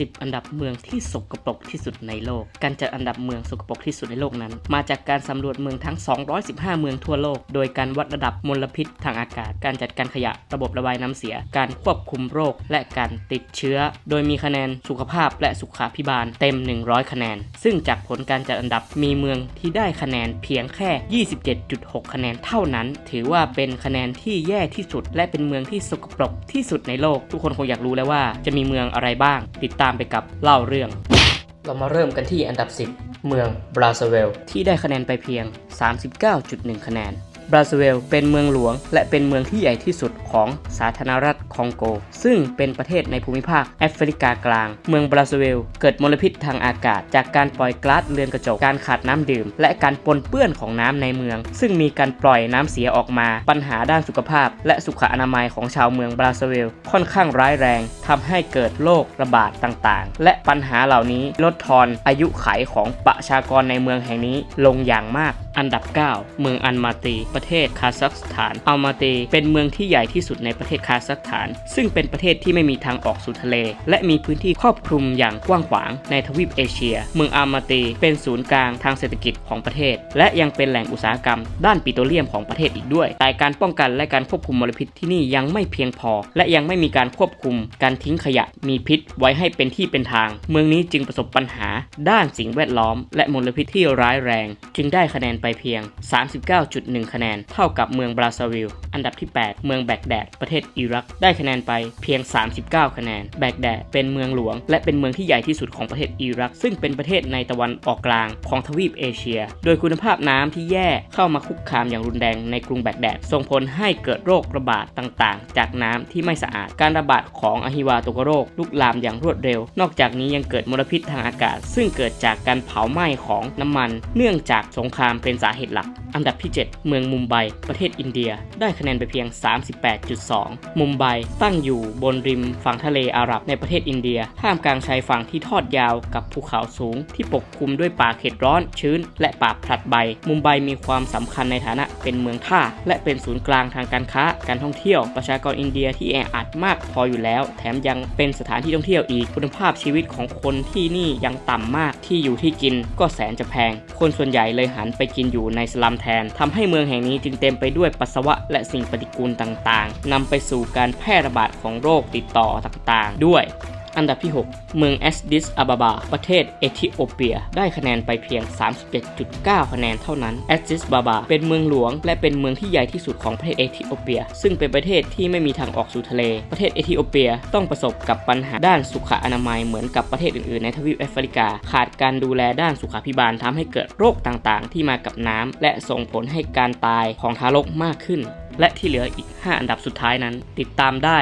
10 อันดับเมืองที่สกปรกที่สุดในโลก การจัดอันดับเมืองสกปรกที่สุดในโลกนั้น มาจากการสำรวจเมืองทั้ง 215 เมืองทั่วโลก โดยการวัดระดับมลพิษทางอากาศ การจัดการขยะ ระบบระบายน้ำเสีย การควบคุมโรค และการติดเชื้อ โดยมีคะแนนสุขภาพและสุขาพิบาลเต็ม 100 คะแนน ซึ่งจากผลการจัดอันดับมีเมืองที่ได้คะแนนเพียงแค่ 27.6 คะแนนเท่านั้น ถือว่าเป็นคะแนนที่แย่ที่สุด และเป็นเมืองที่สกปรกที่สุดในโลก ทุกคนคงอยากรู้แล้วว่าจะมีเมืองอะไรบ้าง ติดตามไปกับเล่าเรื่อง เรามาเริ่มกันที่อันดับ 10 เมืองบราซาเวล ที่ได้คะแนนไปเพียง 39.1 คะแนน บราซาเวลเป็นเมืองหลวง และเป็นเมืองที่ใหญ่ที่สุดของสาธารณรัฐคองโก ซึ่งเป็นประเทศในภูมิภาคแอฟริกากลาง เมืองบราซาเวล เกิดมลพิษทางอากาศ จากการปล่อยก๊าซเรือนกระจกการขาดน้ำดื่ม และการปนเปื้อนของน้ำในเมือง ซึ่งมีการปล่อยน้ำเสียออกมา ปัญหาด้านสุขภาพ และสุขอนามัยของชาวเมืองบราซาเวล ค่อนข้างร้ายแรงทำให้เกิดโรคระบาดต่างๆ และปัญหาเหล่านี้ลดทอนอายุขัยของประชากรในเมืองแห่งนี้ลงอย่างมากอันดับ 9 เมืองอันมาตีประเทศคาซัคสถานอัลมาเต เป็นเมืองที่ใหญ่ที่สุดในประเทศคาซัคสถาน ซึ่งเป็นประเทศที่ไม่มีทางออกสู่ทะเล และมีพื้นที่ครอบคลุมอย่างกว้างขวางในทวีปเอเชีย เมืองอัลมาเต เป็นศูนย์กลางทางเศรษฐกิจของประเทศ และยังเป็นแหล่งอุตสาหกรรม ด้านปิโตรเลียมของประเทศอีกด้วย แต่การป้องกันและการควบคุมมลพิษที่นี่ยังไม่เพียงพอ และยังไม่มีการควบคุมการทิ้งขยะมีพิษ ไว้ให้เป็นที่เป็นทาง เมืองนี้จึงประสบปัญหา ด้านสิ่งแวดล้อม และมลพิษที่ร้ายแรง จึงได้คะแนนไปเพียง 39.1 คะแนนเท่ากับเมืองบราซาวิลอันดับที่ 8 เมืองแบกแดด ประเทศอิรัก ได้คะแนนไปเพียง 39 คะแนน แบกแดดเป็นเมืองหลวง และเป็นเมืองที่ใหญ่ที่สุดของประเทศอิรัก ซึ่งเป็นประเทศในตะวันออกกลางของทวีปเอเชีย โดยคุณภาพน้ำที่แย่เข้ามาคุกคามอย่างรุนแรงในกรุงแบกแดด ส่งผลให้เกิดโรคระบาดต่างๆ จากน้ำที่ไม่สะอาด การระบาดของอหิวาตกโรคลุกลามอย่างรวดเร็ว นอกจากนี้ยังเกิดมลพิษทางอากาศ ซึ่งเกิดจากการเผาไหม้ของน้ำมัน เนื่องจากสงครามเป็นสาเหตุหลัก อันดับที่ 7 เมืองมุมไบ ประเทศอินเดีย ได้คะแนนไปเพียง 38.2 มุมไบตั้งอยู่บนริมฝั่งทะเลอาหรับในประเทศอินเดีย ท่ามกลางชายฝั่งที่ทอดยาวกับภูเขาสูง ที่ปกคลุมด้วยป่าเขตร้อน ชื้น และป่าผลัดใบ มุมไบมีความสำคัญในฐานะเป็นเมืองท่า และเป็นศูนย์กลางทางการค้า การท่องเที่ยว ประชากรอินเดียที่แออัดมากพออยู่แล้ว แถมยังเป็นสถานที่ท่องเที่ยวอีก คุณภาพชีวิตของคนที่นี่ยังต่ำมาก ที่อยู่ที่กินก็แสนจะแพง คนส่วนใหญ่เลยหันไปกินอยู่ในสลัมแทนทำให้เมืองแห่งนี้จึงเต็มไปด้วยปัสสาวะและสิ่งปฏิกูลต่างๆนำไปสู่การแพร่ระบาดของโรคติดต่อต่างๆ ด้วยอันดับที่ 6 เมืองแอสดิสอาบาบา ประเทศเอธิโอเปีย ได้คะแนนไปเพียง 37.9 คะแนนเท่านั้นแอสดิสบาบา เป็นเมืองหลวง และเป็นเมืองที่ใหญ่ที่สุดของประเทศเอธิโอเปีย ซึ่งเป็นประเทศที่ไม่มีทางออกสู่ทะเล ประเทศเอธิโอเปียต้องประสบกับปัญหาด้านสุขอนามัยเหมือนกับประเทศอื่นๆ ในทวีปแอฟริกา ขาดการดูแลด้านสุขาภิบาลทำให้เกิดโรคต่างๆ ที่มากับน้ำและส่งผลให้การตายของทารกมากขึ้น และที่เหลืออีก 5 อันดับสุดท้ายนั้น ติดตามได้